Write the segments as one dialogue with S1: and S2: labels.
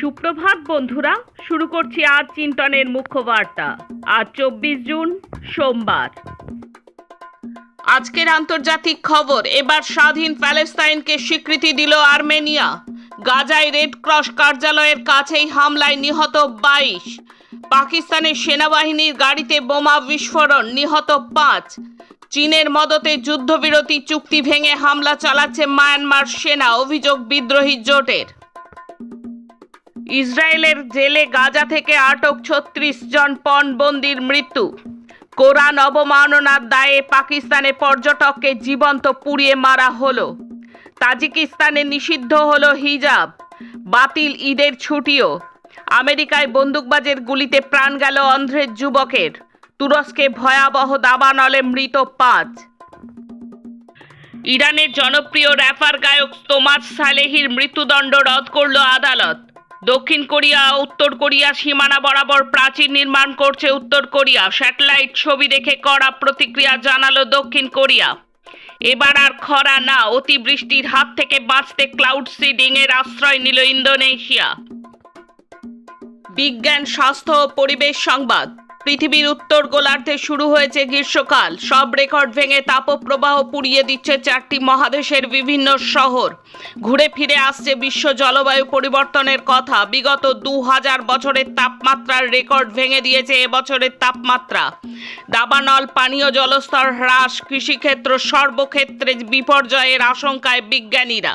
S1: সুপ্রভাত, বন্ধুরা। শুরু করছি আজ চিন্তনের মুখ্য বার্তা আজ চব্বিশ জুন, সোমবার। আজকের আন্তর্জাতিক খবর, এবার স্বাধীন প্যালেস্তাইনকে স্বীকৃতি দিল আর্মেনিয়া। গাজায় রেড ক্রস কার্যালয়ের কাছেই হামলায় নিহত বাইশ। পাকিস্তানের সেনাবাহিনীর গাড়িতে বোমা বিস্ফোরণ, নিহত পাঁচ। চীনের মদতে যুদ্ধবিরতি চুক্তি ভেঙে হামলা চালাচ্ছে মায়ানমার সেনা, অভিযোগ বিদ্রোহী জোটের। ইসরায়েলের জেলে গাজা থেকে আটক ছত্রিশ জন পণবন্দির মৃত্যু। কোরআন অবমাননার দায়ে পাকিস্তানে পর্যটককে জীবন্ত পুড়িয়ে মারা হলো। তাজিকিস্তানে নিষিদ্ধ হলো হিজাব, বাতিল ঈদের ছুটিও। আমেরিকায় বন্দুকবাজের গুলিতে প্রাণ গেল অন্ধ্রের যুবকের। তুরস্কে ভয়াবহ দাবানলে মৃত পাঁচ। ইরানের জনপ্রিয় র্যাপার গায়ক তোমাস সালেহির মৃত্যুদণ্ড রদ করল আদালত। দক্ষিণ কোরিয়া, উত্তর কোরিয়া সীমানা বরাবর প্রাচীর নির্মাণ করছে উত্তর কোরিয়া। স্যাটেলাইট ছবি দেখে কড়া প্রতিক্রিয়া জানালো দক্ষিণ কোরিয়া। এবার আর খরা না, অতিবৃষ্টির হাত থেকে বাঁচতে ক্লাউড সিডিং এর আশ্রয় নিল ইন্দোনেশিয়া। বিজ্ঞান, স্বাস্থ্য ও পরিবেশ সংবাদ। পৃথিবীর উত্তর গোলার্ধে শুরু হয়েছে গ্রীষ্মকাল। সব রেকর্ড ভেঙে তাপপ্রবাহ পুড়িয়ে দিচ্ছে চারটি মহাদেশের বিভিন্ন শহর। ঘুরে ফিরে আসছে বিশ্ব জলবায়ু পরিবর্তনের কথা। বিগত দু হাজার বছরের তাপমাত্রার রেকর্ড ভেঙে দিয়েছে এবছরের তাপমাত্রা। দাবানল পানীয় জলস্তর হ্রাস, কৃষিক্ষেত্র সর্বক্ষেত্রে বিপর্যয়ের আশঙ্কায় বিজ্ঞানীরা।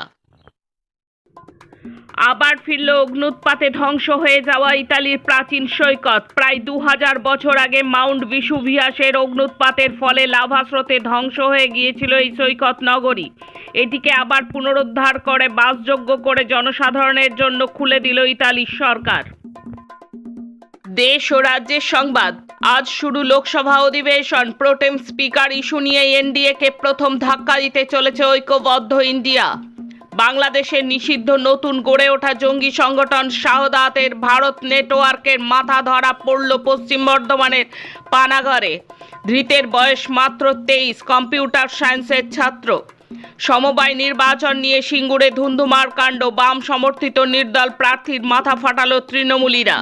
S1: আবার ফিরল অগ্নুৎপাতে ধ্বংস হয়ে যাওয়া ইতালির প্রাচীন সৈকত। প্রায় দু হাজার বছর আগে মাউন্ট বিশুভিয়াসের অগ্নুৎপাতের ফলে লাভা স্রোতে ধ্বংস হয়ে গিয়েছিল এই সৈকত নগরী। এটিকে আবার পুনরুদ্ধার করে, বাসযোগ্য করে জনসাধারণের জন্য খুলে দিল ইতালির সরকার। দেশ ও রাজ্যের সংবাদ। আজ শুরু লোকসভা অধিবেশন। প্রোটেম স্পিকার ইস্যু নিয়ে এনডিএকে প্রথম ধাক্কা দিতে চলেছে ঐক্যবদ্ধ ইন্ডিয়া। বাংলাদেশের নিষিদ্ধ নতুন গড়ে ওঠা জঙ্গি সংগঠন শাহদাতের ভারত নেটওয়ার্কের মাথা ধরা পড়ল পশ্চিম বর্ধমানের পানাঘরে ধৃতের বয়স মাত্র তেইশ, কম্পিউটার সায়েন্সের ছাত্র। সমবায় নির্বাচন নিয়ে সিঙ্গুরে ধুন্ধুমার কাণ্ড, বাম সমর্থিত নির্দল প্রার্থীর মাথা ফাটালো তৃণমূলীরা।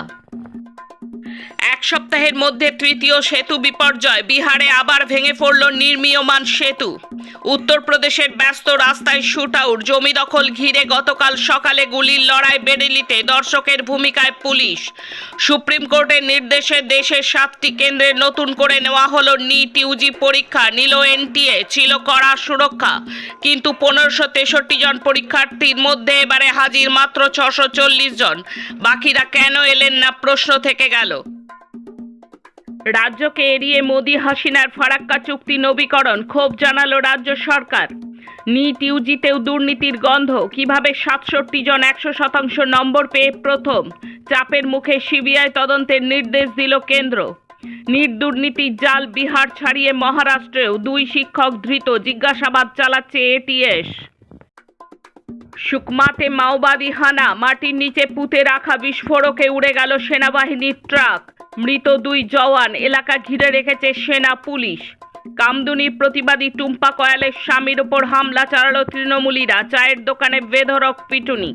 S1: এক সপ্তাহের মধ্যে তৃতীয় সেতু বিপর্যয়। বিহারে আবার ভেঙে পড়ল নির্মীয়মান সেতু। উত্তরপ্রদেশের ব্যস্ত রাস্তায় শুট আউট জমি দখল ঘিরে গতকাল সকালে গুলির লড়াই বেরেলিতে দর্শকের ভূমিকায় পুলিশ। সুপ্রিম কোর্টের নির্দেশে দেশের সাতটি কেন্দ্রে নতুন করে নেওয়া হলো নিট ইউজি পরীক্ষা। নিল এনটিএ, ছিল কড়া সুরক্ষা। কিন্তু পনেরোশো তেষট্টি জন পরীক্ষার্থীর মধ্যে এবারে হাজির মাত্র ছশো চল্লিশ জন। বাকিরা কেন এলেন না প্রশ্ন থেকে গেল। রাজ্যকে এড়িয়ে মোদি হাসিনার ফারাক্কা চুক্তি নবীকরণ ক্ষোভ জানালো রাজ্য সরকার। নিট, ইউজিতেও দুর্নীতির গন্ধ। কীভাবে সাতষট্টি জন একশো শতাংশ নম্বর পেয়ে প্রথম? চাপের মুখে সিবিআই তদন্তের নির্দেশ দিল কেন্দ্র। নিট দুর্নীতির জাল বিহার ছাড়িয়ে মহারাষ্ট্রেও দুই শিক্ষক ধৃত জিজ্ঞাসাবাদ চালাচ্ছে এটিএস সুকমাতে মাওবাদী হানা মাটির নিচে পুঁতে রাখা বিস্ফোরকে উড়ে গেল সেনাবাহিনীর ট্রাক। মৃত দুই জওয়ান এলাকা ঘিরে রেখেছে সেনা পুলিশ। কামদুনির প্রতিবাদী টুম্পা কয়ালের স্বামীর ওপর হামলা চালালো তৃণমূলীরা, চায়ের দোকানে বেধরক পিটুনি।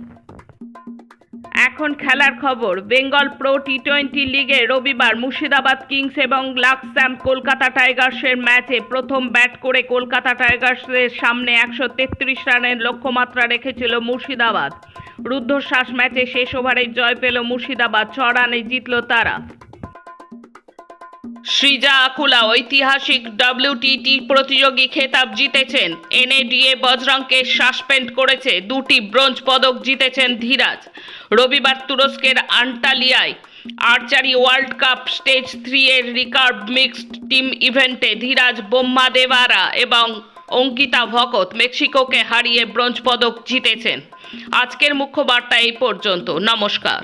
S1: এখন খেলার খবর, বেঙ্গল প্রো টি টোয়েন্টি লিগে রবিবার মুর্শিদাবাদ কিংস এবং লাক্সাম কলকাতা টাইগার্সের ম্যাচে প্রথম ব্যাট করে কলকাতা টাইগার্সের সামনে একশো তেত্রিশ রানের লক্ষ্যমাত্রা রেখেছিল মুর্শিদাবাদ। রুদ্ধশ্বাস ম্যাচে শেষ ওভারে জয় পেল মুর্শিদাবাদ ছ রানে জিতল তারা। সৃজা আকুলা ঐতিহাসিক ডব্লিউটিটি প্রতিযোগী খেতাব জিতেছেন। এনএডিএ বজরংকে সাসপেন্ড করেছে। দুটি ব্রোঞ্জ পদক জিতেছেন ধীরাজ। রবিবার তুরস্কের আন্টালিয়ায় archery world cup stage three এর রিকার্ভ মিক্সড টিম ইভেন্টে ধীরাজ বোম্মা দেবারা এবং অঙ্কিতা ভকত মেক্সিকোকে হারিয়ে ব্রোঞ্জ পদক জিতেছেন। আজকের মুখ্য বার্তা এই পর্যন্ত। নমস্কার।